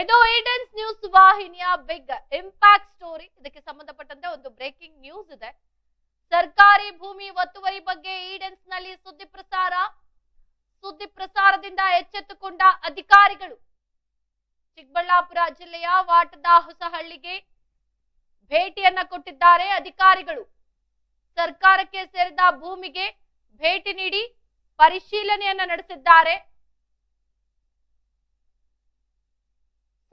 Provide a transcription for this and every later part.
ಇದು ಏಡೆನ್ಸ್ ನ್ಯೂಸ್ ವಾಹಿನಿಯ ಬಿಗ್ ಇಂಪ್ಯಾಕ್ಟ್ ಸ್ಟೋರಿ. ಇದಕ್ಕೆ ಸಂಬಂಧಪಟ್ಟಂತೆ ಒಂದು ಬ್ರೇಕಿಂಗ್ ನ್ಯೂಸ್ ಇದೆ. ಸರ್ಕಾರಿ ಭೂಮಿ ಒತ್ತುವರಿ ಬಗ್ಗೆ ಈಡೆನ್ಸ್ನಲ್ಲಿ ಸುದ್ದಿ ಪ್ರಸಾರ, ಸುದ್ದಿ ಪ್ರಸಾರದಿಂದ ಎಚ್ಚೆತ್ತುಕೊಂಡ ಅಧಿಕಾರಿಗಳು. ಚಿಕ್ಕಬಳ್ಳಾಪುರ ಜಿಲ್ಲೆಯ ವಾಟದ ಹೊಸಹಳ್ಳಿಗೆ ಭೇಟಿಯನ್ನ ಕೊಟ್ಟಿದ್ದಾರೆ ಅಧಿಕಾರಿಗಳು. ಸರ್ಕಾರಕ್ಕೆ ಸೇರಿದ ಭೂಮಿಗೆ ಭೇಟಿ ನೀಡಿ ಪರಿಶೀಲನೆಯನ್ನ ನಡೆಸಿದ್ದಾರೆ.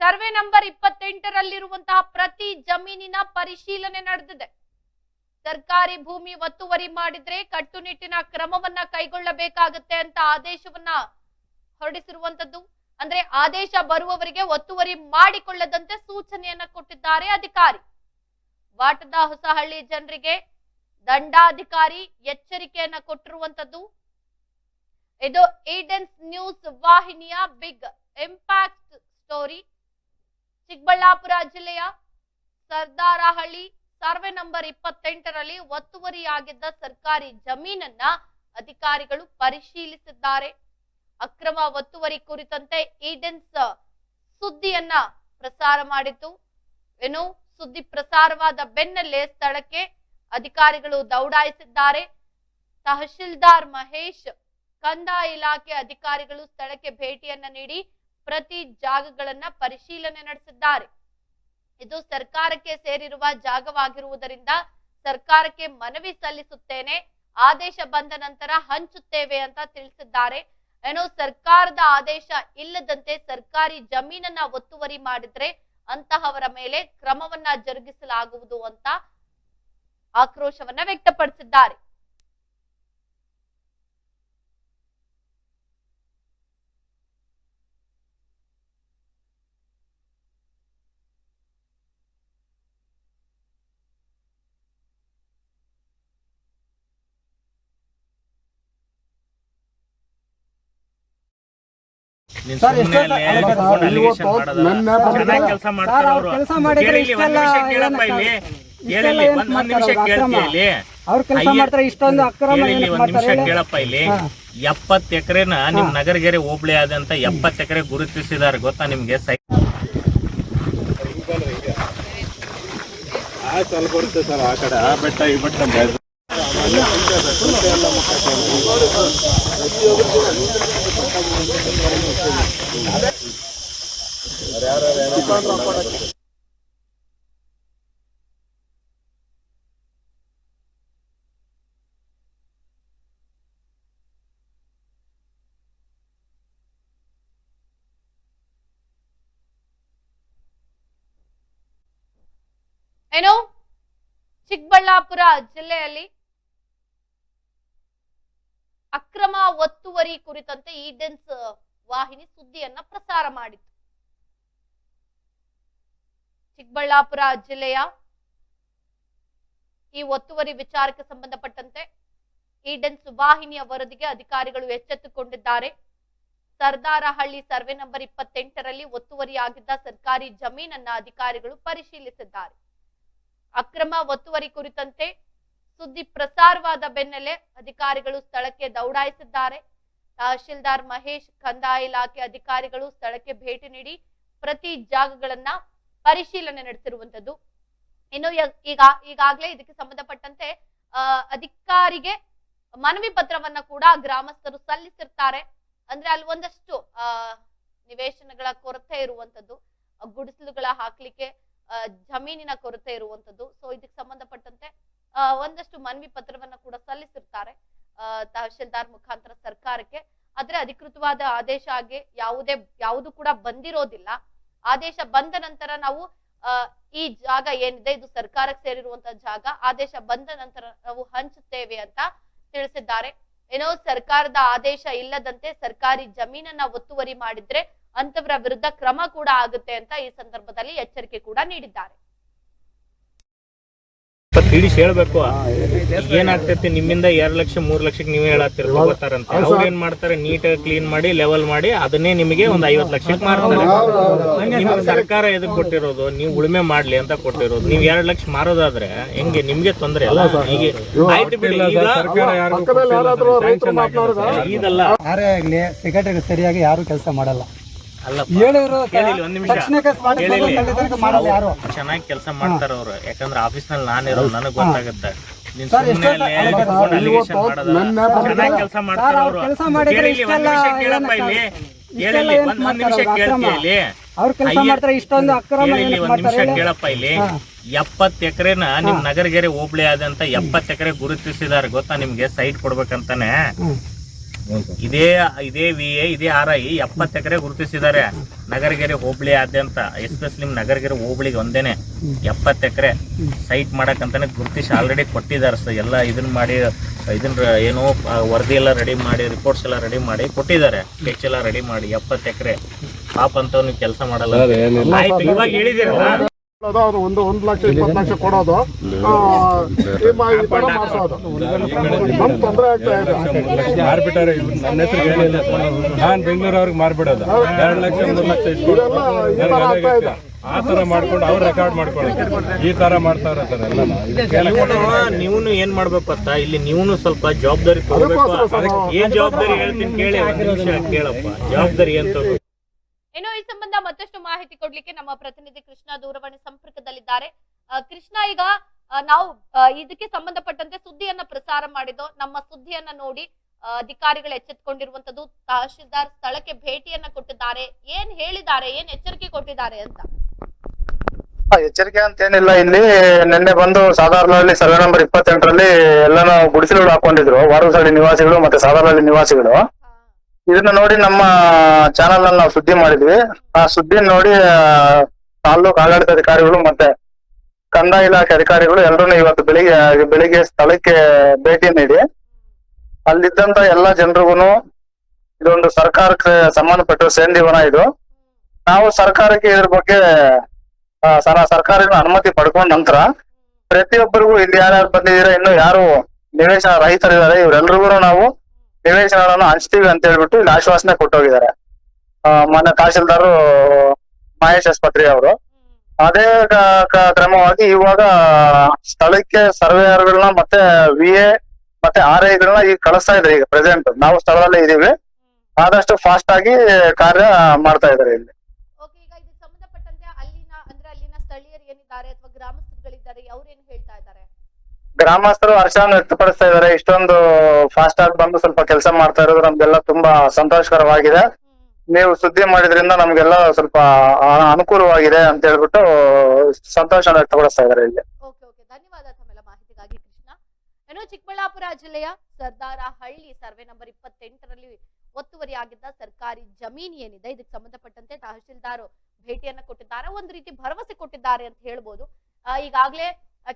ಸರ್ವೆ ನಂಬರ್ ಇಪ್ಪತ್ತೆಂಟರಲ್ಲಿರುವಂತಹ ಪ್ರತಿ ಜಮೀನಿನ ಪರಿಶೀಲನೆ ನಡೆದಿದೆ. ಸರ್ಕಾರಿ ಭೂಮಿ ಒತ್ತುವರಿ ಮಾಡಿದ್ರೆ ಕಟ್ಟುನಿಟ್ಟಿನ ಕ್ರಮವನ್ನ ಕೈಗೊಳ್ಳಬೇಕಾಗುತ್ತೆ ಅಂತ ಆದೇಶವನ್ನ ಹೊರಡಿಸಿರುವಂತದ್ದು. ಅಂದ್ರೆ ಆದೇಶ ಬರುವವರಿಗೆ ಒತ್ತುವರಿ ಮಾಡಿಕೊಳ್ಳದಂತೆ ಸೂಚನೆಯನ್ನ ಕೊಟ್ಟಿದ್ದಾರೆ ಅಧಿಕಾರಿ. ವಾಟದ ಹೊಸಹಳ್ಳಿ ಜನರಿಗೆ ದಂಡಾಧಿಕಾರಿ ಎಚ್ಚರಿಕೆಯನ್ನ ಕೊಟ್ಟಿರುವಂತದ್ದು. ಇದು ಏಡೆನ್ಸ್ ನ್ಯೂಸ್ ವಾಹಿನಿಯ ಬಿಗ್ ಇಂಪ್ಯಾಕ್ಟ್ ಸ್ಟೋರಿ ಚಿಕ್ಕಬಳ್ಳಾಪುರ ಜಿಲ್ಲೆಯ ಸರ್ದಾರಹಳ್ಳಿ ಸರ್ವೆ ನಂಬರ್ ಇಪ್ಪತ್ತೆಂಟರಲ್ಲಿ ಒತ್ತುವರಿಯಾಗಿದ್ದ ಸರ್ಕಾರಿ ಜಮೀನನ್ನ ಅಧಿಕಾರಿಗಳು ಪರಿಶೀಲಿಸಿದ್ದಾರೆ. ಅಕ್ರಮ ಒತ್ತುವರಿ ಕುರಿತಂತೆ ಈಡೆನ್ಸ್ ಸುದ್ದಿಯನ್ನ ಪ್ರಸಾರ ಮಾಡಿತು ಏನು ಸುದ್ದಿ ಪ್ರಸಾರವಾದ ಬೆನ್ನಲ್ಲೇ ಸ್ಥಳಕ್ಕೆ ಅಧಿಕಾರಿಗಳು ದೌಡಾಯಿಸಿದ್ದಾರೆ. ತಹಶೀಲ್ದಾರ್ ಮಹೇಶ್ ಕಂದಾಯ ಇಲಾಖೆ ಅಧಿಕಾರಿಗಳು ಸ್ಥಳಕ್ಕೆ ಭೇಟಿಯನ್ನ ನೀಡಿ ಪ್ರತಿ ಜಾಗಗಳನ್ನ ಪರಿಶೀಲನೆ ನಡೆಸಿದ್ದಾರೆ. ಇದು ಸರ್ಕಾರಕ್ಕೆ ಸೇರಿರುವ ಜಾಗವಾಗಿರುವುದರಿಂದ ಸರ್ಕಾರಕ್ಕೆ ಮನವಿ ಸಲ್ಲಿಸುತ್ತೇನೆ. ಆದೇಶ ಬಂದ ನಂತರ ಹಂಚುತ್ತೇವೆ ಅಂತ ತಿಳಿಸಿದ್ದಾರೆ. ಏನೋ ಸರ್ಕಾರದ ಆದೇಶ ಇಲ್ಲದಂತೆ ಸರ್ಕಾರಿ ಜಮೀನನ್ನ ಒತ್ತುವರಿ ಮಾಡಿದ್ರೆ ಅಂತಹವರ ಮೇಲೆ ಕ್ರಮವನ್ನ ಜರುಗಿಸಲಾಗುವುದು ಅಂತ ಆಕ್ರೋಶವನ್ನ ವ್ಯಕ್ತಪಡಿಸಿದ್ದಾರೆ. ಸರ್, ಸುಮ್ನೆ ಎಷ್ಟೋ ಅಲ್ಲಿ ಸಲ- ಕೂತ್ಕೊಂಡು ಸರ್, ಇವತ್ತು ನನ್ನ ಚೆನ್ನಾಗ್ ಬಗ್ಗೆ- ಕೆಲ್ಸ ಮಾಡ್ತಾರೆ ಸರ್, ಅವ್ರು. ಮಾಡಿದ್ರೆ ಇಷ್ಟೆಲ್ಲ ಇಲ್ಲಿ. ಇಷ್ಟೆಲ್ಲ ಕೇಳಿ, ಏನಕ್ಕೆ ಒಂದ್ ಒಂದ್ ನಿಮಿಷ ಮಾಡ್ತಾರೆ ಕೇಳ್ತಿ ಅಕ್ರಮ? ಇಲ್ಲಿ. ಅವ್ರು ಕೆಲಸ ಅಯ್ಯ- ಮಾಡ್ತಾರೆ ಇಷ್ಟೊಂದು ಅಕ್ರಮ ಕೇಳಿ ಇಲ್ಲಿ, ಏನಕ್ಕೆ ಒಂದ್ ನಿಮಿಷ ಮಾಡ್ತಾರೆ ಹೇಳಿ? ಕೇಳಪ್ಪ ಇಲ್ಲಿ ಹಾ. ಎಪ್ಪತ್ ಎಕರೆನ ನಿಮ್ ನಗರಗೆರೆ ಹೋಬಳಿ ಆದಂತ ಎಪ್ಪತ್ ಎಕರೆ ಗುರುತಿಸಿದಾರೆ ಗೊತ್ತಾ ನಿಮ್ಗೆ ಸೈ ಸ್ವಲ್ಪ ಬರುತ್ತೆ ಸರ್ ಆ ಕಡೆ ಆ ಬೆಟ್ಟ ಈ ಬೆಟ್ಟ. ಏನು ಚಿಕ್ಕಬಳ್ಳಾಪುರ ಜಿಲ್ಲೆಯಲ್ಲಿ ಅಕ್ರಮ ಒತ್ತುವರಿ ಕುರಿತಂತೆ ಈಡೆನ್ಸ್ ವಾಹಿನಿ ಸುದ್ದಿಯನ್ನ ಪ್ರಸಾರ ಮಾಡಿತ್ತು. ಚಿಕ್ಕಬಳ್ಳಾಪುರ ಜಿಲ್ಲೆಯ ಈ ಒತ್ತುವರಿ ವಿಚಾರಕ್ಕೆ ಸಂಬಂಧಪಟ್ಟಂತೆ ಈಡೆನ್ಸ್ ವಾಹಿನಿಯ ವರದಿಗೆ ಅಧಿಕಾರಿಗಳು ಎಚ್ಚೆತ್ತುಕೊಂಡಿದ್ದಾರೆ. ಸರ್ದಾರಹಳ್ಳಿ ಸರ್ವೆ ನಂಬರ್ ಇಪ್ಪತ್ತೆಂಟರಲ್ಲಿ ಒತ್ತುವರಿಯಾಗಿದ್ದ ಸರ್ಕಾರಿ ಜಮೀನನ್ನ ಅಧಿಕಾರಿಗಳು ಪರಿಶೀಲಿಸಿದ್ದಾರೆ. ಅಕ್ರಮ ಒತ್ತುವರಿ ಕುರಿತಂತೆ ಸುದ್ದಿ ಪ್ರಸಾರವಾದ ಬೆನ್ನಲ್ಲೇ ಅಧಿಕಾರಿಗಳು ಸ್ಥಳಕ್ಕೆ ದೌಡಾಯಿಸಿದ್ದಾರೆ. ತಹಶೀಲ್ದಾರ್ ಮಹೇಶ್ ಕಂದಾಯ ಇಲಾಖೆ ಅಧಿಕಾರಿಗಳು ಸ್ಥಳಕ್ಕೆ ಭೇಟಿ ನೀಡಿ ಪ್ರತಿ ಜಾಗಗಳನ್ನ ಪರಿಶೀಲನೆ ನಡೆಸಿರುವಂತದ್ದು. ಇನ್ನು ಈಗ, ಈಗಾಗಲೇ ಇದಕ್ಕೆ ಸಂಬಂಧಪಟ್ಟಂತೆ ಅಧಿಕಾರಿಗೆ ಮನವಿ ಪತ್ರವನ್ನ ಕೂಡ ಗ್ರಾಮಸ್ಥರು ಸಲ್ಲಿಸಿರ್ತಾರೆ. ಅಂದ್ರೆ ಅಲ್ಲಿ ಒಂದಷ್ಟು, ಆ, ನಿವೇಶನಗಳ ಕೊರತೆ ಇರುವಂತದ್ದು, ಗುಡಿಸಲುಗಳ ಹಾಕ್ಲಿಕ್ಕೆ ಜಮೀನಿನ ಕೊರತೆ ಇರುವಂತದ್ದು. ಸೊ ಇದಕ್ಕೆ ಸಂಬಂಧಪಟ್ಟಂತೆ ಒಂದಷ್ಟು ಮನವಿ ಪತ್ರವನ್ನ ಕೂಡ ಸಲ್ಲಿಸಿರ್ತಾರೆ. ತಹಶೀಲ್ದಾರ್ ಮುಖಾಂತರ ಸರ್ಕಾರಕ್ಕೆ, ಆದ್ರೆ ಅಧಿಕೃತವಾದ ಆದೇಶ ಆಗಿ ಯಾವುದೇ, ಯಾವುದು ಕೂಡ ಬಂದಿರೋದಿಲ್ಲ. ಆದೇಶ ಬಂದ ನಂತರ ನಾವು ಈ ಜಾಗ ಏನಿದೆ, ಇದು ಸರ್ಕಾರಕ್ಕೆ ಸೇರಿರುವಂತಹ ಜಾಗ, ಆದೇಶ ಬಂದ ನಂತರ ನಾವು ಹಂಚುತ್ತೇವೆ ಅಂತ ತಿಳಿಸಿದ್ದಾರೆ. ಏನೋ ಸರ್ಕಾರದ ಆದೇಶ ಇಲ್ಲದಂತೆ ಸರ್ಕಾರಿ ಜಮೀನನ್ನ ಒತ್ತುವರಿ ಮಾಡಿದ್ರೆ ಅಂತವರ ವಿರುದ್ಧ ಕ್ರಮ ಕೂಡ ಆಗುತ್ತೆ ಅಂತ ಈ ಸಂದರ್ಭದಲ್ಲಿ ಎಚ್ಚರಿಕೆ ಕೂಡ ನೀಡಿದ್ದಾರೆ. ತಿಳಿಸಿ ಹೇಳ್ಬೇಕು. ಏನಾಗ್ತೈತಿ ನಿಮ್ಮಿಂದ ಎರಡ್ ಲಕ್ಷ ಮೂರ್ ಲಕ್ಷಕ್ಕೆ ನೀವೇ ಹೇಳತ್ತಿರ ತಗೋತಾರಂತೆ ಅವ್ರು ಏನ್ ಮಾಡ್ತಾರೆ ನೀಟ್ ಕ್ಲೀನ್ ಮಾಡಿ ಲೆವೆಲ್ ಮಾಡಿ ಅದನ್ನೇ ನಿಮಗೆ ಒಂದ್ ಐವತ್ ಲಕ್ಷಕ್ಕೆ ಮಾರ್ತಾರೆ. ನಿಮ್ಗೆ ಸರ್ಕಾರ ಎದಕ್ ಕೊಟ್ಟಿರೋದು? ನೀವು ಉಳುಮೆ ಮಾಡ್ಲಿ ಅಂತ ಕೊಟ್ಟಿರೋದು. ನೀವ್ ಎರಡ್ ಲಕ್ಷ ಮಾರೋದಾದ್ರೆ ಹೆಂಗೆ ನಿಮ್ಗೆ ತೊಂದ್ರೆ ಅಲ್ಲ ಈಗ ಆಯ್ತು ಬಿಡಿ ಈಗ ಇದಲ್ಲ ಯಾರೇ ಆಗ್ಲಿ ಸೆಕ್ರೆಟರಿ ಸರಿಯಾಗಿ ಯಾರು ಕೆಲಸ ಮಾಡಲ್ಲ. ಚೆನ್ನಾಗಿ ಕೆಲಸ ಮಾಡ್ತಾರ ಅವ್ರು ಯಾಕಂದ್ರೆ ಆಫೀಸ್ನಲ್ಲಿ ನಾನಿರೋ ನನಗ್ ಗೊತ್ತಾಗುತ್ತೆ. ಕೆಲಸ ಮಾಡ್ತಾರ ನಿಮಿಷ ಕೇಳಪ್ಪ ಏನಕ್ಕ- ಇಲ್ಲಿ ಇಷ್ಟೆಲ್ಲ ಕೇಳಿ ಒಂದ್ ಒಂದ್ ನಿಮಿಷ ಮಾಡ್ತಾರೆ ಅವ್ರು ಕೆಲಸ ಮಾಡ್ತಾರೆ ಇಷ್ಟೊಂದು ಅಕ್ರಮ ನಿಮಿಷ ಕೇಳಪ್ಪ ಇಲ್ಲಿ. ಎಪ್ಪತ್ ಎಕರೆನ ನಿಮ್ ನಗರಗೆರೆ ಹೋಬಳಿ ಆದಂತ ಎಪ್ಪತ್ ಎಕರೆ ಗುರುತಿಸಿದಾರೆ ಗೊತ್ತಾ ನಿಮ್ಗೆ? ಸೈಟ್ ಕೊಡ್ಬೇಕಂತಾನೆ. ಇದೇ ಇದೇ ವಿ ಎ ಇದೇ ಆರ್ ಐ ಎಪ್ಪತ್ ಎಕರೆ ಗುರುತಿಸಿದ್ದಾರೆ. ನಗರಗೆರೆ ಹೋಬಳಿ ಆದ್ಯಂತ ಎಸ್ಪೆಷಲಿ ನಿಮ್ ನಗರಗೆರೆ ಹೋಬಳಿಗೆ ಒಂದೇನೆ ಎಪ್ಪತ್ ಎಕರೆ ಸೈಟ್ ಮಾಡಕ್ಕಂತಾನೆ ಗುರುತಿಸಿ ಆಲ್ರೆಡಿ ಕೊಟ್ಟಿದ್ದಾರೆ ಸರ್ ಎಲ್ಲ ಇದನ್ನ ಮಾಡಿ ಇದನ್ನ ಏನೋ ವರದಿ ಎಲ್ಲ ರೆಡಿ ಮಾಡಿ ರಿಪೋರ್ಟ್ಸ್ ಎಲ್ಲ ರೆಡಿ ಮಾಡಿ ಕೊಟ್ಟಿದ್ದಾರೆ. ಸ್ಕೆಚ್ ಎಲ್ಲ ರೆಡಿ ಮಾಡಿ ಎಪ್ಪತ್ ಎಕರೆ. ಪಾಪ ಅಂತ ಕೆಲಸ ಮಾಡಲ್ಲ. ಆಯ್ತು ಇವಾಗ ಹೇಳಿದಿರಲ್ಲ ಅದು ಒಂದು ಒಂದು ಲಕ್ಷ ಇಪ್ಪತ್ತು ಲಕ್ಷ ಕೊಡೋದು. ಮಾಡ್ಸೋದು. ನಮ್ಗೆ ತೊಂದರೆ ಆಗ್ತಾ ಇದೆ. ಮಾರ್ಬಿಟ್ಟಾರೆ ನನ್ನ ಹೆಸರು ಹೇಳಿಲ್ಲ ನಾನ್ ಬೆಂಗಳೂರು ಅವ್ರಿಗೆ ಮಾರ್ಬಿಡೋದು. ಎರಡು ಲಕ್ಷ ಮೂರು ಲಕ್ಷ ಇದೆ. ಆ ತರ ಮಾಡ್ಕೊಂಡು ಅವ್ರು ರೆಕಾರ್ಡ್ ಮಾಡ್ಕೊಳ್ಳೋದು. ಈ ತರ ಮಾಡ್ತಾರ ಸರ್ ಎಲ್ಲ ನೀವು. ಏನ್ ಮಾಡ್ಬೇಕು ಅಂತ ಇಲ್ಲಿ ನೀವು ಸ್ವಲ್ಪ ಜವಾಬ್ದಾರಿ ತಗೋಬೇಕು. ಏನ್ ಜವಾಬ್ದಾರಿ ಹೇಳ್ತೀನಿ ಕೇಳಿ ಒಂದ್ ಕೇಳಪ್ಪ. ಜವಾಬ್ದಾರಿ ಏನ್ ತಗೋ ಇನ್ನು ಈ ಸಂಬಂಧ ಮತ್ತಷ್ಟು ಮಾಹಿತಿ ಕೊಡ್ಲಿಕ್ಕೆ ನಮ್ಮ ಪ್ರತಿನಿಧಿ ಕೃಷ್ಣ ದೂರವಾಣಿ ಸಂಪರ್ಕದಲ್ಲಿದ್ದಾರೆ. ಕೃಷ್ಣ ಈಗ ನಾವು ಇದಕ್ಕೆ ಸಂಬಂಧಪಟ್ಟಂತೆ ಸುದ್ದಿಯನ್ನ ಪ್ರಸಾರ ಮಾಡಿದ್ದು, ನಮ್ಮ ಸುದ್ದಿಯನ್ನ ನೋಡಿ ಅಧಿಕಾರಿಗಳು ಎಚ್ಚೆತ್ಕೊಂಡಿರುವಂತದ್ದು, ತಹಶೀಲ್ದಾರ್ ಸ್ಥಳಕ್ಕೆ ಭೇಟಿಯನ್ನ ಕೊಟ್ಟಿದ್ದಾರೆ. ಏನ್ ಹೇಳಿದ್ದಾರೆ, ಏನ್ ಎಚ್ಚರಿಕೆ ಕೊಟ್ಟಿದ್ದಾರೆ ಅಂತ? ಎಚ್ಚರಿಕೆ ಅಂತ ಏನಿಲ್ಲ. ಇಲ್ಲಿ ನಿನ್ನೆ ಬಂದು ಸಾಧಾರಣ ಸರ್ವೆ ನಂಬರ್ ಇಪ್ಪತ್ತೆಂಟರಲ್ಲಿ ಎಲ್ಲಾನು ಗುಡಿಸಲುಗಳು ಹಾಕೊಂಡಿದ್ರು. ವಾರಸಹಳ್ಳಿ ನಿವಾಸಿಗಳು ಮತ್ತೆ ಸಾಧಾರಣ ನಿವಾಸಿಗಳು. ಇದನ್ನ ನೋಡಿ ನಮ್ಮ ಚಾನಲ್ನಲ್ಲಿ ನಾವು ಸುದ್ದಿ ಮಾಡಿದ್ವಿ. ಆ ಸುದ್ದಿ ನೋಡಿ ತಾಲ್ಲೂಕು ಆಡಳಿತ ಅಧಿಕಾರಿಗಳು ಮತ್ತೆ ಕಂದಾಯ ಇಲಾಖೆ ಅಧಿಕಾರಿಗಳು ಎಲ್ಲರೂ ಇವತ್ತು ಬೆಳಿಗ್ಗೆ ಬೆಳಿಗ್ಗೆ ಸ್ಥಳಕ್ಕೆ ಭೇಟಿ ನೀಡಿ, ಅಲ್ಲಿದ್ದಂತ ಎಲ್ಲಾ ಜನರಿಗೂ ಇದೊಂದು ಸರ್ಕಾರಕ್ಕೆ ಸಂಬಂಧಪಟ್ಟ ಸೇಂದಿವನ ಇದು. ನಾವು ಸರ್ಕಾರಕ್ಕೆ ಇದ್ರ ಬಗ್ಗೆ ಸರ್ಕಾರದ ಅನುಮತಿ ಪಡ್ಕೊಂಡ ನಂತರ ಪ್ರತಿಯೊಬ್ಬರಿಗೂ ಇಲ್ಲಿ ಯಾರ್ಯಾರು ಬಂದಿದ್ದೀರಾ, ಇನ್ನು ಯಾರು ನಿವೇಶನ ರಹಿತರಿದ್ದಾರೆ ಇವರೆಲ್ರಿಗೂ ನಾವು ನಿವೇಶನಗಳನ್ನು ಹಂಚ್ತೀವಿ ಅಂತ ಹೇಳ್ಬಿಟ್ಟು ಇಲ್ಲಿ ಆಶ್ವಾಸನೆ ಕೊಟ್ಟೋಗಿದ್ದಾರೆ. ಮೊನ್ನೆ ತಹಶೀಲ್ದಾರು ಮಹೇಶ್ ಆಸ್ಪತ್ರೆ ಅವರು. ಅದೇ ಕ್ರಮವಾಗಿ ಇವಾಗ ಸ್ಥಳಕ್ಕೆ ಸರ್ವೇಯರ್ಗಳನ್ನ ಮತ್ತೆ ವಿ ಎ ಮತ್ತೆ ಆರ್ ಐಗಳನ್ನ ಈಗ ಕಳಿಸ್ತಾ ಇದ್ದಾರೆ ಈಗ ಪ್ರೆಸೆಂಟ್ ನಾವು ಸ್ಥಳದಲ್ಲೇ ಇದೀವಿ. ಆದಷ್ಟು ಫಾಸ್ಟ್ ಆಗಿ ಕಾರ್ಯ ಮಾಡ್ತಾ ಇದ್ದಾರೆ ಇಲ್ಲಿ ಓಕೆ ಈಗ ಇದಕ್ಕೆ ಸಂಬಂಧಪಟ್ಟಂತೆ ಅಲ್ಲಿನ ಅಂದ್ರೆ ಅಲ್ಲಿನ ಸ್ಥಳೀಯರು ಏನಿದ್ದಾರೆ ಅಥವಾ ಗ್ರಾಮಸ್ಥರುಗಳಿದ್ದಾರೆ ಅವ್ರು ಏನ್ ಹೇಳ್ತಾ ಇದ್ದಾರೆ ಗ್ರಾಮಸ್ಥರು ಹರ್ಷವನ್ನು ವ್ಯಕ್ತಪಡಿಸ್ತಾ ಇದಾರೆ ಇಷ್ಟೊಂದು ಫಾಸ್ಟ್ ಆಗಿ ಬಂದು ಸ್ವಲ್ಪ ಕೆಲಸ ಮಾಡ್ತಾ ಇರೋದು ನಮ್ಗೆಲ್ಲ ತುಂಬಾ ಸಂತೋಷಕರವಾಗಿದೆ. ನೀವು ಸುದ್ದಿ ಮಾಡಿದ್ರಿಂದ ನಮ್ಗೆಲ್ಲ ಸ್ವಲ್ಪ ಅನುಕೂಲವಾಗಿದೆ ಅಂತ ಹೇಳ್ಬಿಟ್ಟು ಸಂತೋಷ ವ್ಯಕ್ತಪಡಿಸ್ತಾ ಇದಾರೆ ಇಲ್ಲಿ. ಕೃಷ್ಣ. ಚಿಕ್ಕಬಳ್ಳಾಪುರ ಜಿಲ್ಲೆಯ ಸರ್ದಾರ ಹಳ್ಳಿ ಸರ್ವೆ ನಂಬರ್ ಇಪ್ಪತ್ತೆಂಟರಲ್ಲಿ ಒತ್ತುವರಿಯಾಗಿದ್ದ ಸರ್ಕಾರಿ ಜಮೀನ್ ಏನಿದೆ, ಇದಕ್ಕೆ ಸಂಬಂಧಪಟ್ಟಂತೆ ತಹಶೀಲ್ದಾರ್ ಭೇಟಿಯನ್ನ ಕೊಟ್ಟಿದ್ದಾರೆ. ಒಂದು ರೀತಿ ಭರವಸೆ ಕೊಟ್ಟಿದ್ದಾರೆ ಅಂತ ಹೇಳ್ಬೋದು. ಈಗಾಗಲೇ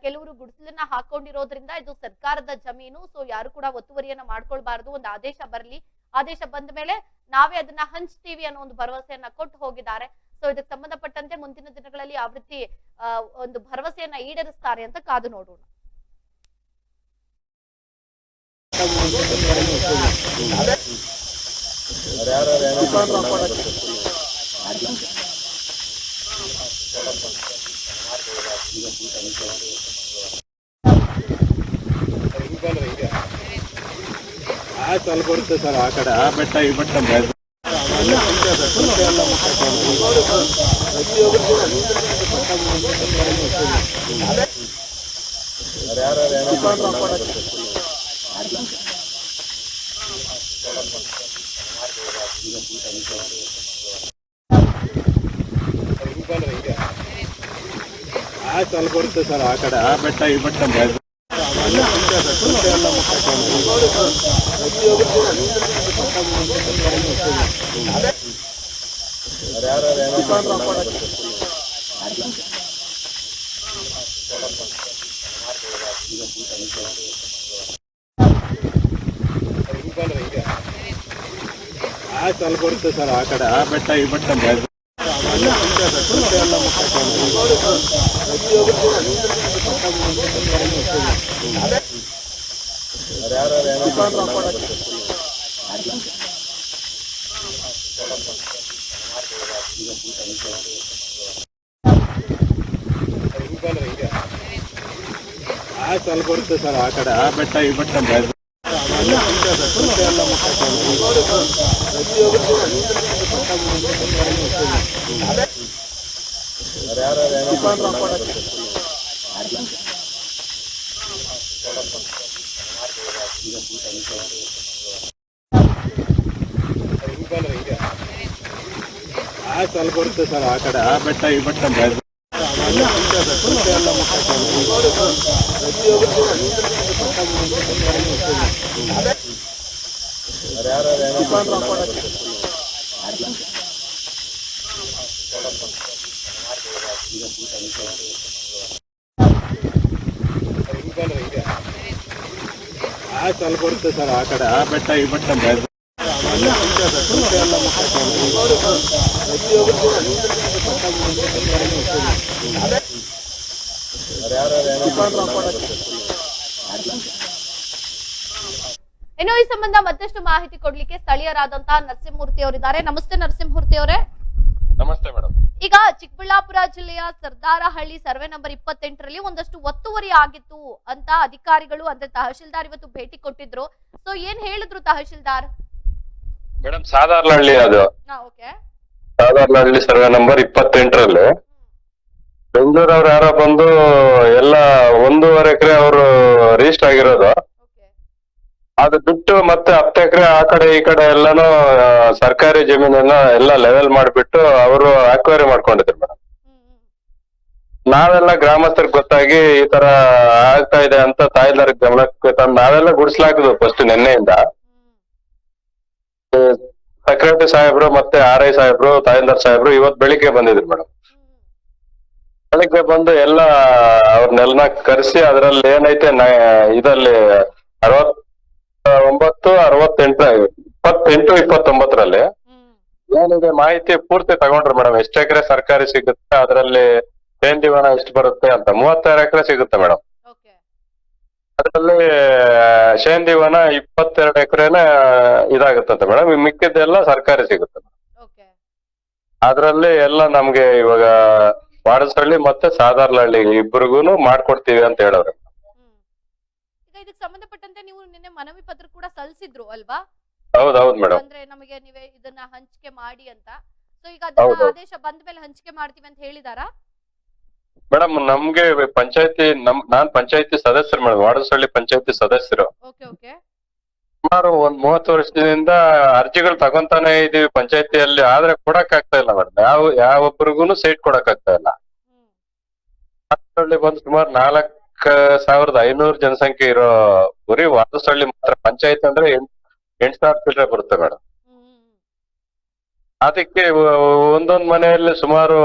ಕೆಲವರು ಗುಡಿಸಲನ್ನ ಹಾಕೊಂಡಿರೋದ್ರಿಂದ ಇದು ಸರ್ಕಾರದ ಜಮೀನು ಸೊ ಯಾರು ಕೂಡ ಒತ್ತುವರಿಯನ್ನ ಮಾಡ್ಕೊಳ್ಬಾರ್ದು ಒಂದು ಆದೇಶ ಬರಲಿ. ಆದೇಶ ಬಂದ ಮೇಲೆ ನಾವೇ ಅದನ್ನ ಹಂಚ್ತೀವಿ ಅನ್ನೋ ಒಂದು ಭರವಸೆಯನ್ನ ಕೊಟ್ಟು ಹೋಗಿದ್ದಾರೆ. ಸೊ ಇದಕ್ಕೆ ಸಂಬಂಧಪಟ್ಟಂತೆ ಮುಂದಿನ ದಿನಗಳಲ್ಲಿ ಯಾವ ರೀತಿ ಒಂದು ಭರವಸೆಯನ್ನ ಈಡೇರಿಸ್ತಾರೆ ಅಂತ ಕಾದು ನೋಡೋಣ. ಸ್ವಲ್ಪ ಬರುತ್ತೆ ಸರ್ ಆ ಕಡೆ ಆ ಬೆಟ್ಟ ಈ ಬೆಟ್ಟ ಬೆಳ್ದು. ಆ ಸ್ವಲ್ಪ ಬರುತ್ತೆ ಸರ್, ಆ ಕಡೆ ಆ ಬೆಟ್ಟ, ಈ ಬೆಟ್ಟ ಬೆಳ್ದು. ಆ ಸ್ವಲ್ಪ ಬರುತ್ತೆ ಸರ್ ಆ ಕಡೆ ಆ ಬೆಟ್ಟ ಈ ಬೆಟ್ಟ ಬೆಳ್ದು. ಆ ಸ್ವಲ್ಪ ಬರುತ್ತೆ ಸರ್ ಆ ಕಡೆ ಆ ಬೆಟ್ಟ ಈ ಬೆಟ್ಟ ಬೆಳ್ದು. ಆ ಸ್ವಲ್ಪ ಬರುತ್ತೆ ಸರ್ ಆ ಕಡೆ ಆ ಬೆಟ್ಟ ಈ ಬೆಟ್ಟ ಬೇರೆ. ಆ ಸ್ವಲ್ಪ ಬರುತ್ತೆ ಸರ್ ಆ ಕಡೆ. ಆ ಬೆಟ್ಟ ಈ ಬೆಟ್ಟ. ಇನ್ನು ಈ ಸಂಬಂಧ ಮತ್ತಷ್ಟು ಮಾಹಿತಿ ಕೊಡ್ಲಿಕ್ಕೆ ಸ್ಥಳೀಯರಾದಂತಹ ನರಸಿಂಹಮೂರ್ತಿ ಅವರಿದ್ದಾರೆ ನಮಸ್ತೆ ನರಸಿಂಹಮೂರ್ತಿ ಅವರೇ ನಮಸ್ತೆ ಮೇಡಮ್. ಈಗ ಚಿಕ್ಕಬಳ್ಳಾಪುರ ಜಿಲ್ಲೆಯ ಸರ್ದಾರಹಳ್ಳಿ ಸರ್ವೆ ನಂಬರ್ ಇಪ್ಪತ್ತೆಂಟರಲ್ಲಿ ಒಂದಷ್ಟು ಒತ್ತುವರಿ ಆಗಿತ್ತು ಅಂತ ಅಧಿಕಾರಿಗಳು ಅಂದ್ರೆ ತಹಶೀಲ್ದಾರ್ ಇವತ್ತು ಭೇಟಿ ಕೊಟ್ಟಿದ್ರು. ಸೊ ಏನ್ ಹೇಳಿದ್ರು ತಹಶೀಲ್ದಾರ್? ಮೇಡಮ್ ಸಾಧಾರ್ಲಹಳ್ಳಿ ಅದು. ಓಕೆ. ಸಾಧಾರ್ಲಹಳ್ಳಿ ಸರ್ವೆ ನಂಬರ್ ಇಪ್ಪತ್ತೆಂಟರಲ್ಲಿ ಬೆಂಗಳೂರವ್ರು ಯಾರೋ ಬಂದು ಎಲ್ಲ ಒಂದೂವರೆ ಎಕರೆ ಅವರು ರಿಜಿಸ್ಟರ್ ಆಗಿರೋದು. ಅದು ಬಿಟ್ಟು ಮತ್ತೆ ಹತ್ತು ಎಕರೆ ಆ ಕಡೆ ಈ ಕಡೆ ಎಲ್ಲಾನು ಸರ್ಕಾರಿ ಜಮೀನನ್ನ ಎಲ್ಲ ಲೆವೆಲ್ ಮಾಡಿಬಿಟ್ಟು ಅವರು ಅಕ್ವೈರಿ ಮಾಡ್ಕೊಂಡಿದ್ರು ಮೇಡಮ್ ನಾವೆಲ್ಲ ಗ್ರಾಮಸ್ಥರಿಗೆ ಗೊತ್ತಾಗಿ ಈ ತರ ಆಗ್ತಾ ಇದೆ ಅಂತ ತಾಯಿದಾರ ಗಮನಕ್ಕೆ ತಂದು ನಾವೆಲ್ಲ ಗುಡಿಸ್ಲಾಕಿದ್ವು ಫಸ್ಟ್ ನಿನ್ನೆಯಿಂದ. ಸೆಕ್ರೆಟರಿ ಸಾಹೇಬ್ರು ಮತ್ತೆ ಆರ್ ಐ ಸಾಹೇಬ್ರು, ತಾಯಿದಾರ್ ಸಾಹೇಬ್ರು ಇವತ್ ಬೆಳಿಗ್ಗೆ ಬಂದಿದ್ರು ಮೇಡಮ್ ಬೆಳಿಗ್ಗೆ ಬಂದು ಎಲ್ಲ ಅವ್ರನ್ನೆಲ್ಲ ಕರೆಸಿ ಅದ್ರಲ್ಲಿ ಏನೈತೆ ಇದರಲ್ಲಿ ಅರವತ್ ಒಂಬತ್ತು ಅರವತ್ತೆಂಟು ಇಪ್ಪತ್ತೆಂಟು ಇಪ್ಪತ್ತೊಂಬತ್ತರಲ್ಲಿ. ಏನಿದೆ ಮಾಹಿತಿ ಪೂರ್ತಿ ತಗೊಂಡ್ರು ಮೇಡಮ್. ಎಷ್ಟು ಎಕರೆ ಸರ್ಕಾರಿ ಸಿಗುತ್ತೆ ಅದರಲ್ಲಿ ದಿವಾನ ಎಷ್ಟು ಬರುತ್ತೆ ಅಂತ. ಮೂವತ್ತಾರು ಎಕರೆ ಸಿಗುತ್ತೆ ಮೇಡಮ್. ಅದರಲ್ಲಿ ಶೇಂದಿವನ ದಿವಾನ ಇಪ್ಪತ್ತೆರಡು ಎಕರೆನ ಇದಾಗುತ್ತಂತೆ ಮೇಡಮ್. ಮಿಕ್ಕಿದ್ದೆಲ್ಲ ಸರ್ಕಾರಿ ಸಿಗುತ್ತೆ ಅದರಲ್ಲಿ ಎಲ್ಲ ನಮ್ಗೆ ಇವಾಗ ವಾಡಸಹಳ್ಳಿ ಮತ್ತೆ ಸಾಧಾರ್ಲಹಳ್ಳಿ ಇಬ್ಬರಿಗೂನು ಮಾಡ್ಕೊಡ್ತೀವಿ ಅಂತ ಹೇಳವ್ರೆ ನಿನ್ನೆ ಮನವಿ ಪತ್ರ ಕೂಡ ಸಲ್ಲಿಸಿದ್ರು ಅಲ್ವಾ? ಅಂದ್ರೆ ನಮಗೆ ನೀವೇ ಇದನ್ನ ಹಂಚಿಕೆ ಮಾಡಿ ಅಂತ. ಸೊ ಈಗ ಅದನ್ನ ಆದೇಶ ಬಂದ ಮೇಲೆ ಹಂಚಿಕೆ ಮಾಡ್ತೀವಿ ಅಂತ ಹೇಳಿದಾರಾ? ಮೇಡಮ್ ನಮ್ಗೆ ಪಂಚಾಯತಿ ನಮ್ ನಾನ್ ಪಂಚಾಯತಿ ಸದಸ್ಯರು ಮೇಡಮ್ ವಾಡಸಹಳ್ಳಿ ಪಂಚಾಯತಿ ಸದಸ್ಯರು. ಸುಮಾರು ಒಂದ್ ಮೂವತ್ತು ವರ್ಷದಿಂದ ಅರ್ಜಿಗಳು ತಗೊಂತಾನೆ ಇದೀವಿ ಪಂಚಾಯತಿಯಲ್ಲಿ ಆದ್ರೆ ಕೊಡಕ್ ಆಗ್ತಾ ಇಲ್ಲ ಮೇಡಮ್ ಯಾವ ಯಾವೊಬ್ಬರಿಗೂ ಸೈಟ್ ಕೊಡಕ್ ಆಗ್ತಾ ಇಲ್ಲ ಬಂದು ಸುಮಾರು ನಾಲ್ಕ ಸಾವಿರದ ಐನೂರು ಜನಸಂಖ್ಯೆ ಇರೋ ಗುರಿ ವಾಡಸಹಳ್ಳಿ ಮಾತ್ರ ಪಂಚಾಯತ್ ಅಂದ್ರೆ ಎಂಟ್ ಸಾವಿರ ಚಿಲ್ಲರೆ ಬರುತ್ತೆ ಮೇಡಮ್ ಅದಕ್ಕೆ ಒಂದೊಂದ್ ಮನೆಯಲ್ಲಿ ಸುಮಾರು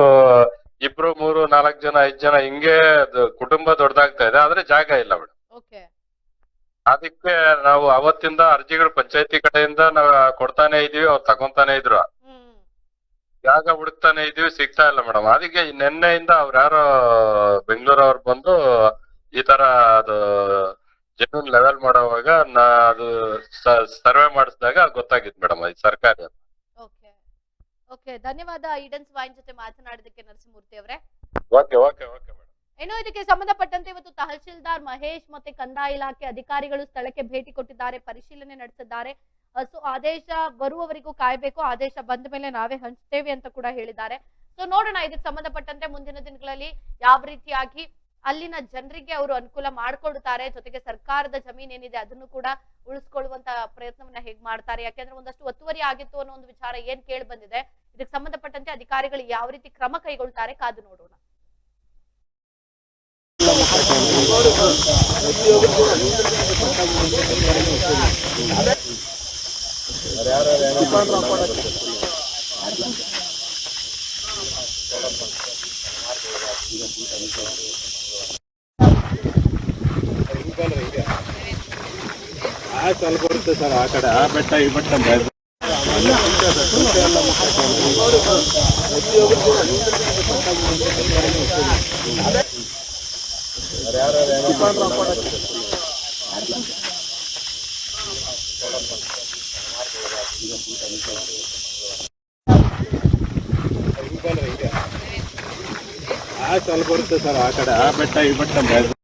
ಇಬ್ರು ಮೂರು ನಾಲ್ಕು ಜನ ಐದ್ ಜನ ಹಿಂಗೆ ಕುಟುಂಬ ದೊಡ್ಡದಾಗ್ತಾ ಇದೆ ಆದ್ರೆ ಜಾಗ ಇಲ್ಲ ಮೇಡಮ್ ಓಕೆ. ಅದಕ್ಕೆ ನಾವು ಅವತ್ತಿಂದ ಅರ್ಜಿಗಳು ಪಂಚಾಯತಿ ಕಡೆಯಿಂದ ನಾವು ಕೊಡ್ತಾನೆ ಇದೀವಿ ಅವ್ರು ತಗೊಂತಾನೆ ಇದ್ರು. ಜಾಗ ಹುಡುಕ್ತಾನೆ ಇದೀವಿ ಸಿಗ್ತಾ ಇಲ್ಲ ಮೇಡಮ್ ಅದಕ್ಕೆ ನಿನ್ನೆಯಿಂದ ಅವ್ರ ಯಾರೋ ಬೆಂಗಳೂರವ್ರು ಬಂದು ಈ ತರ ಅದು ಜಮೀನ್ ಲೆವೆಲ್ ಮಾಡುವಾಗ ನಾ ಅದು ಸರ್ವೆ ಮಾಡಿಸಿದಾಗ ಗೊತ್ತಾಗಿತ್ತು ಮೇಡಮ್ ಅದು ಸರ್ಕಾರಿ ಅಂತ. ಓಕೆ ಓಕೆ ಧನ್ಯವಾದ ಈಡನ್ಸ್ ವೈನ್ ಜೊತೆ ಮಾತನಾಡಿದಕ್ಕೆ ನರಸಿಂಹಮೂರ್ತಿ ಅವರೇ. Okay okay okay madam. ಏನೋ ಇದಕ್ಕೆ ಸಂಬಂಧಪಟ್ಟಂತೆ ಇವತ್ತು ತಹಶೀಲ್ದಾರ್ ಮಹೇಶ್ ಮತ್ತೆ ಕಂದಾಯ ಇಲಾಖೆ ಅಧಿಕಾರಿಗಳು ಸ್ಥಳಕ್ಕೆ ಭೇಟಿ ಕೊಟ್ಟಿದ್ದಾರೆ ಪರಿಶೀಲನೆ ನಡೆಸಿದ್ದಾರೆ. ಸೊ ಆದೇಶ ಬರುವವರೆಗೂ ಕಾಯಬೇಕು ಆದೇಶ ಬಂದ ಮೇಲೆ ನಾವೇ ಹಂಚ್ತೇವೆ ಅಂತ ಕೂಡ ಹೇಳಿದ್ದಾರೆ. ಸೊ ನೋಡೋಣ ಇದಕ್ಕೆ ಸಂಬಂಧಪಟ್ಟಂತೆ ಮುಂದಿನ ದಿನಗಳಲ್ಲಿ ಯಾವ ರೀತಿಯಾಗಿ ಅಲ್ಲಿನ ಜನರಿಗೆ ಅವರು ಅನುಕೂಲ ಮಾಡಿಕೊಡುತ್ತಾರೆ, ಜೊತೆಗೆ ಸರ್ಕಾರದ ಜಮೀನ್ ಏನಿದೆ ಅದನ್ನು ಕೂಡ ಉಳಿಸ್ಕೊಳ್ಳುವಂತ ಪ್ರಯತ್ನವನ್ನ ಹೇಗ್ ಮಾಡ್ತಾರೆ? ಯಾಕೆಂದ್ರೆ ಒಂದಷ್ಟು ಒತ್ತುವರಿ ಆಗಿತ್ತು ಅನ್ನೋ ಒಂದು ವಿಚಾರ ಏನ್ ಕೇಳಿ ಬಂದಿದೆ. ಇದಕ್ಕೆ ಸಂಬಂಧಪಟ್ಟಂತೆ ಅಧಿಕಾರಿಗಳು ಯಾವ ರೀತಿ ಕ್ರಮ ಕೈಗೊಳ್ತಾರೆ ಕಾದು ನೋಡೋಣ. ಸ್ವಲ್ಪ ಬರುತ್ತೆ ಸರ್ ಆ ಕಡೆ ಆ ಬೆಟ್ಟ ಈ ಬೆಟ್ಟ ಬೇರೆ. ಆ ಸ್ವಲ್ಪ ಬರುತ್ತೆ ಸರ್ ಆ ಕಡೆ ಆ ಬೆಟ್ಟ ಈ ಬೆಟ್ಟ ಬೇರೆ.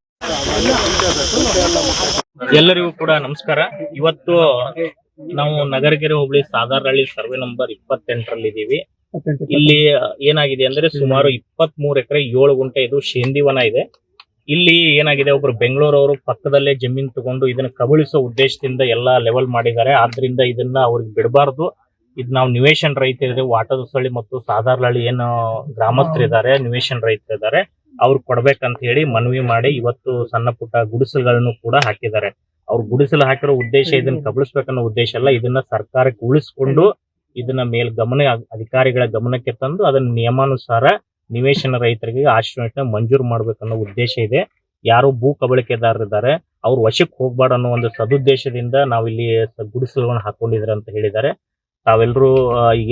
ಎಲ್ಲರಿಗೂ ಕೂಡ ನಮಸ್ಕಾರ. ಇವತ್ತು ನಾವು ನಗರಗೆರೆ ಹೋಬಳಿ ಸಾಧಾರಹಳ್ಳಿ ಸರ್ವೆ ನಂಬರ್ ಇಪ್ಪತ್ತೆಂಟರಲ್ಲಿ ಇದ್ದೀವಿ. ಇಲ್ಲಿ ಏನಾಗಿದೆ ಅಂದ್ರೆ ಸುಮಾರು ಇಪ್ಪತ್ತ್ ಮೂರು ಎಕರೆ ಏಳು ಗುಂಟೆ ಇದು ಶೇಂದಿವನ ಇದೆ. ಇಲ್ಲಿ ಏನಾಗಿದೆ ಒಬ್ರು ಬೆಂಗಳೂರವರು ಪಕ್ಕದಲ್ಲೇ ಜಮೀನ್ ತಗೊಂಡು ಇದನ್ನ ಕಬಳಿಸೋ ಉದ್ದೇಶದಿಂದ ಎಲ್ಲಾ ಲೆವೆಲ್ ಮಾಡಿದ್ದಾರೆ. ಆದ್ರಿಂದ ಇದನ್ನ ಅವ್ರಿಗೆ ಬಿಡಬಾರ್ದು. ಇದು ನಾವು ನಿವೇಶನ್ ವಾಟದ ವಾಟದಸಳ್ಳಿ ಮತ್ತು ಸಾಧಾರಹಳ್ಳಿ ಏನು ಗ್ರಾಮಸ್ಥರಿದ್ದಾರೆ. ನಿವೇಶನ್ ರೈತರಿದ್ದಾರೆ ಅವ್ರು ಕೊಡ್ಬೇಕಂತ ಹೇಳಿ ಮನವಿ ಮಾಡಿ ಇವತ್ತು ಸಣ್ಣ ಪುಟ್ಟ ಗುಡಿಸಲುಗಳನ್ನು ಕೂಡ ಹಾಕಿದ್ದಾರೆ. ಅವ್ರು ಗುಡಿಸಲು ಹಾಕಿರೋ ಉದ್ದೇಶ ಇದನ್ನ ಕಬಳಿಸ್ಬೇಕನ್ನೋ ಉದ್ದೇಶ ಅಲ್ಲ ಇದನ್ನ ಸರ್ಕಾರಕ್ಕೆ ಉಳಿಸ್ಕೊಂಡು ಇದನ್ನ ಮೇಲ್ ಗಮನ ಅಧಿಕಾರಿಗಳ ಗಮನಕ್ಕೆ ತಂದು ಅದನ್ನ ನಿಯಮಾನುಸಾರ ನಿವೇಶನ ರೈತರಿಗೆ ಆಶ್ರಯ ಮಂಜೂರು ಮಾಡ್ಬೇಕನ್ನೋ ಉದ್ದೇಶ ಇದೆ. ಯಾರು ಭೂ ಕಬಳಿಕೆದಾರರಿದ್ದಾರೆ ಅವ್ರ ವಶಕ್ಕೆ ಹೋಗ್ಬಾರ್ದು ಅನ್ನೋ ಒಂದು ಸದುದ್ದೇಶದಿಂದ ನಾವಿಲ್ಲಿ ಗುಡಿಸಲುಗಳನ್ನ ಹಾಕೊಂಡಿದ್ರೆ ಅಂತ ಹೇಳಿದ್ದಾರೆ. ತಾವೆಲ್ಲರೂ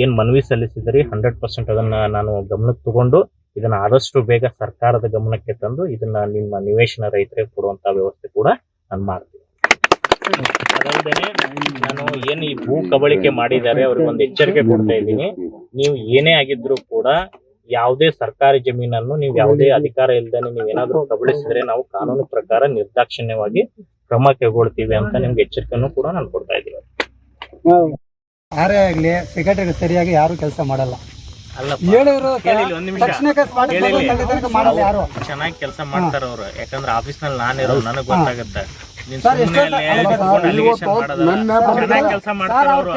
ಏನ್ ಮನವಿ ಸಲ್ಲಿಸಿದ್ರಿ ಹಂಡ್ರೆಡ್ ಪರ್ಸೆಂಟ್ ಅದನ್ನ ನಾನು ಗಮನಕ್ಕೆ ತಗೊಂಡು ಇದನ್ನ ಆದಷ್ಟು ಬೇಗ ಸರ್ಕಾರದ ಗಮನಕ್ಕೆ ತಂದು ಇದನ್ನ ನಿಮ್ಮ ನಿವೇಶನ ರೈತರಿಗೆ ಕೊಡುವಂತ ವ್ಯವಸ್ಥೆ ಕೂಡ ನಾನು ಮಾಡ್ತೀನಿ. ಅದಲ್ಲದೆ ನಾನು ಏನು ಈ ಭೂ ಕಬಳಿಕೆ ಮಾಡಿದ್ದಾರೆ ಅವ್ರಿಗೆ ಒಂದು ಎಚ್ಚರಿಕೆ ಕೊಡ್ತಾ ಇದ್ದೀನಿ. ನೀವು ಏನೇ ಆಗಿದ್ರು ಕೂಡ ಯಾವುದೇ ಸರ್ಕಾರಿ ಜಮೀನನ್ನು ನೀವು ಯಾವುದೇ ಅಧಿಕಾರ ಇಲ್ದೇನೆ ನೀವು ಏನಾದ್ರೂ ಕಬಳಿಸಿದ್ರೆ ನಾವು ಕಾನೂನು ಪ್ರಕಾರ ನಿರ್ದಾಕ್ಷಿಣ್ಯವಾಗಿ ಕ್ರಮ ಕೈಗೊಳ್ತೀವಿ ಅಂತ ನಿಮ್ಗೆ ಎಚ್ಚರಿಕೆಯನ್ನು ಕೂಡ ನಾನು ಕೊಡ್ತಾ ಇದ್ದೀನಿ. ಯಾರೇ ಆಗ್ಲಿ ಸೆಕ್ರೆಟರಿ ಸರಿಯಾಗಿ ಯಾರು ಕೆಲಸ ಮಾಡಲ್ಲ. ಚೆನ್ನಾಗಿ ಕೆಲಸ ಮಾಡ್ತಾರ ಅವ್ರು. ಯಾಕಂದ್ರೆ ಆಫೀಸ್ನಲ್ಲಿ ನಾನಿರೋ ನನಗ್ ಗೊತ್ತಾಗುತ್ತೆ. ಕೆಲಸ ಮಾಡ್ತಾರ ಅವ್ರು